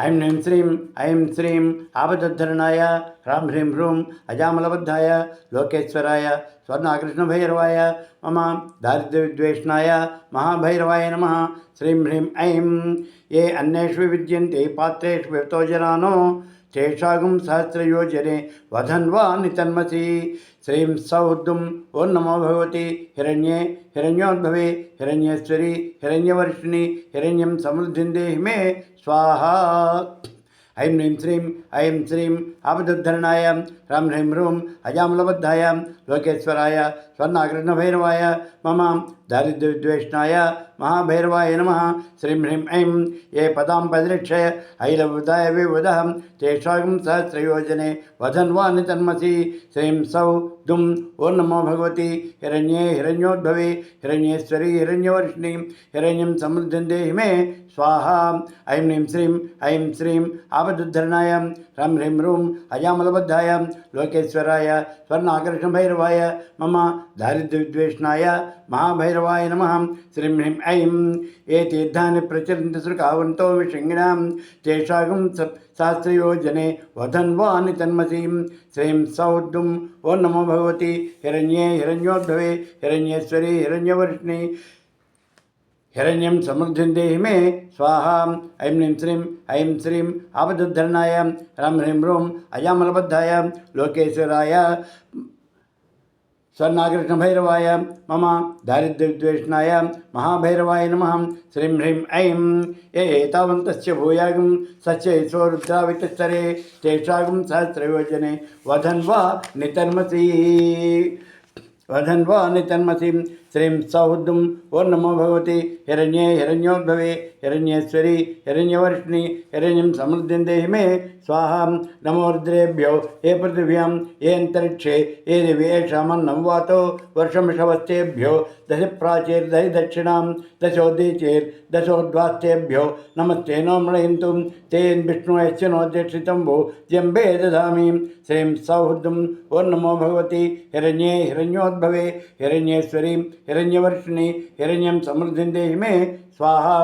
ఐం హ్రీం శ్రీం ఐం శ్రీం ఆపదద్ధరణాయ హ్రాం హ్రీం హ్రూం అజామలబద్ధాయ లోకేశ్వరాయ స్వర్ణాకృష్ణభైరవాయ మమ దారిద్ర్యవిద్వేషణాయ మహాభైరవాయ నమ. శ్రీం హ్రీం ఐం. ఏ అన్నేషు విద్యంతే పాత్రేషు వితో జనానో. శేషాగం సహస్రయోజనే వధన్వా నితన్మసి శ్రీం సౌర్దుం ఓ నమో భగవతి హిరణ్యే హిరణ్యోద్భవే. హిరణ్యేశ్వరి హిరణ్యవర్షిణి హిరణ్యం సమృద్ధిం దేహి మే స్వాహా. ఐం హ్రీం శ్రీం ఐం శ్రీం ఆపదుద్ధరణాయ హ్రం హ్రీం హ్రూం అజామలబద్ధాయ लोकेश्वराय स्वर्णाकृष्णभैरवाय मम दारिद्र्यविद्वेष्णाय महाभैरवाय नम। श्रीं ह्रीं ऐं ये पदा परिरक्षय ऐलबुदाय विबुधः। तेषां सहस्रयोजने वधन्वानि तन्मसि। श्रीं सौ दुम ओ नमो भगवती। हिरण्ये हिरण्योद्भवे। हिरण्येश्वरी हिरण्यवर्षिणी। हिरण्यं समृद्धिं देहि मे। स्वाहा। ऐं ह्रीं श्रीं, ऐं श्रीं आपदुद्धरणाय ह्रं ह्रीं ह्रूं अजामलबद्धाय लोकेश्वराय स्वर्णाकर्षणभैरवाय मम दारिद्र्यविद्वेषणाय, महाभैरवाय नम। श्रीं ह्रीं ऐं ये तीर्थानि प्रचलन्ति सृकावन्तो विशृङ्गिणां, तेषागं शास्त्रयोजने वधन्वानि तन्मसीं श्रीं सौद्दुम् ओ नमो भगवति, हिरण्ये हिरण्योद्भवे, हिरण्येश्वरी, हिरण्यवर्षिणी हिरण्यं समृद्धिं देहि मे स्वाहा, ऐं नीं श्रीं, ऐं श्रीं, आपदुद्धरणाय, ह्रं ह्रीं ह्रूं अजामलबद्धाय लोकेश्वराय स्वर्णाकृष्णभैरवाय मम दारिद्र्यविद्वेषणाय, महाभैरवाय नमः, श्रीं ह्रीं ऐं ये एतावन्तस्य भूयागं सच्चैश्वरुद्रावितस्तरे तेषागं सहस्रयोजने वधन् वा नितन्मसि, वधन् श्रीं सौद्धुं ओ नमो भगवती हिरण्ये हिरण्योद्भवे हिरण्येश्वरी, हिरण्यवर्षिणी, हिरण्यं समृद्धि देहि मे स्वाहा हे रुद्रेभ्यो। ये पृथिव्यां ये अन्तरिक्षे ये दिव्येषामन्नं वातो। वर्षमिषवस्तेभ्यो दश प्राचीर्दशि दक्षिणां दशोदीचेर्दशोद्वास्तेभ्यो नमस्ते नो मृयन्तुं तेन् विष्णुश्च नोद्यक्षितं भो। जम्बे दधामि श्रीं सौहृदं ओ नमो भगवती हिरण्ये हिरण्योद्भवे। हिरण्येश्वरीं हिण्यवर्षि हिण्यम समृद्धि देह मे स्वाहा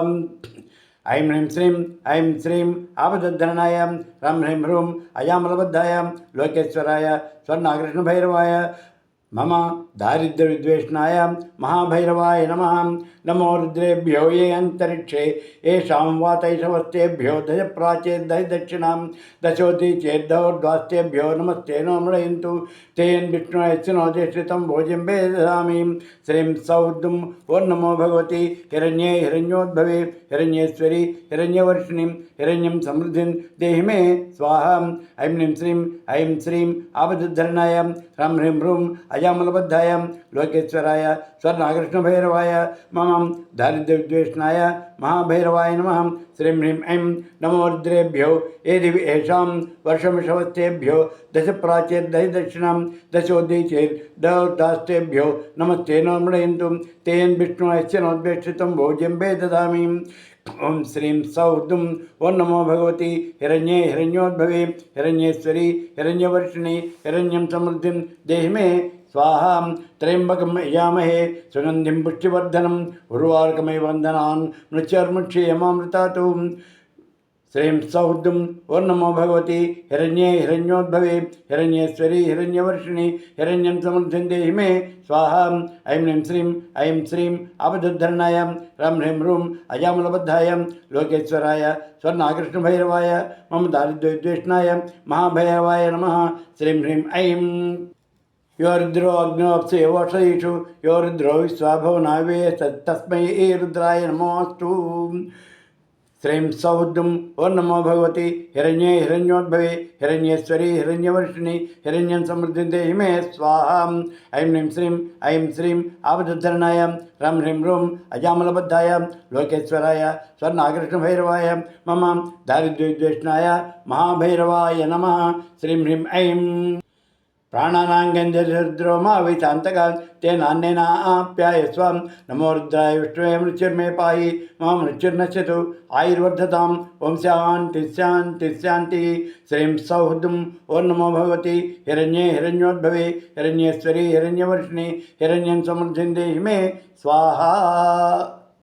ऐं ह्रीं श्रीं, ऐं श्रीं आपदद्धरणायां रं ह्रीं ह्रूं अयामलबद्धायां, लोकेश्वराय, स्वर्णाकृष्णभैरवाय मम दारिद्र्यविद्वेषणायां महाभैरवाय नम। नमो रुद्रेभ्यो ये अन्तरिक्षे, येषां वातैषवस्तेभ्यो दशप्राचेर्दयदक्षिणां दशोति चेद्धौर्ध्वास्तेभ्यो नमस्ते नो मृयंत तेन् विष्णु यस्नो देष्टितं भोजिं वेदसामि श्रीं नमो भगवती हिण्ये हिरण्ये हिरण्योद्भवे, हिरण्येश्वरि हिण्यम समृद्धि देहि मे स्वाह। ऐं श्रीं ऐं श्रीं आपदुद्धरणायां ह्रम ह्रीं ह्रूं अजामलबद्धाय लोकेश्वराय स्वर्णाकृष्णभैरवाय मम दारिद्र्यविद्वेषणाय महाभैरवाय नम श्रीं ह्रीं ऐं नमोद्रेभ्यो ये दिवि येषां वर्षमिषवस्तेभ्यो दश प्राचे दश दक्षिणां दशोद्दी चेत् नमस्ते नमृणयन्तु तेन विष्णुश्च नोद्वेष्टितं भोज्यं वे ददामि ఓం శ్రీం సౌదుం ఓం నమో భగవతి హిరణ్యే హిరణ్యోద్భవే హిరణ్యేశ్వరి హిరణ్యవర్షిణి హిరణ్యం సమృద్ధిం దేహి మే స్వాహాం త్రయంబకం యజామహే సుగంధిం పుష్టివర్ధనం ఉర్వార్కమై వందనాన్ మృత్యుర్ముక్షేయమామృతాతు శ్రీం श्रीं ओं नमो भगवती, हिरण्ये हिरण्योद्भवे, हिरण्येश्वरी, हिरण्यवर्षिणि, हिरण्यं समर्थ्यन्ते हिमे, स्वाहा। ऐं ह्रीं श्रीं, ऐं श्रीं अवधुद्धरणाय रं ह्रीं ह्रूं अजामलबद्धाय लोकेश्वराय, स्वर्णाकृष्णभैरवाय, मम दारिद्र्यद्वेष्णाय महाभैरवाय नमः। श्रीं ह्रीं, ऐं यो रुद्रो अग्नोऽप्सेवोषयिषु यो रुद्रो विश्वाभवनावे तस्मै रुद्राय नमोऽस्तु। श्रीं सौद्दुं ओं नमो भगवति हिरण्ये हिरण्योद्भवे हिरण्येश्वरी हिरण्यवर्षिणि हिरण्यं समृद्धिं मे स्वाहा ऐं ह्रीं श्रीं ऐं श्रीं आवधरणाय रं ह्रीं रूं अजामलबद्धाय लोकेश्वराय स्वर्णाकृष्णभैरवाय मम दारिद्र्यद्वेषणाय महाभैरवाय नमः श्रीं ह्रीं ऐं प्राणानाङ्गञ्जरुद्रोमावितान्तका तेन अन्येनाप्यायस्व नमो रुद्राय विष्णुवे मृत्युर्मे पाहि मम मृत्युर्नश्यतु। आयुर्वर्धतां ॐ शान्ति शान्ति, शान्तिः। श्रीं सौहृदम्। ॐ नमो भगवति। हिरण्ये हिरण्योद्भवे। हिरण्येश्वरी, हिरण्यवर्षिणि, हिरण्यं समृद्धिं देहि मे। स्वाहा।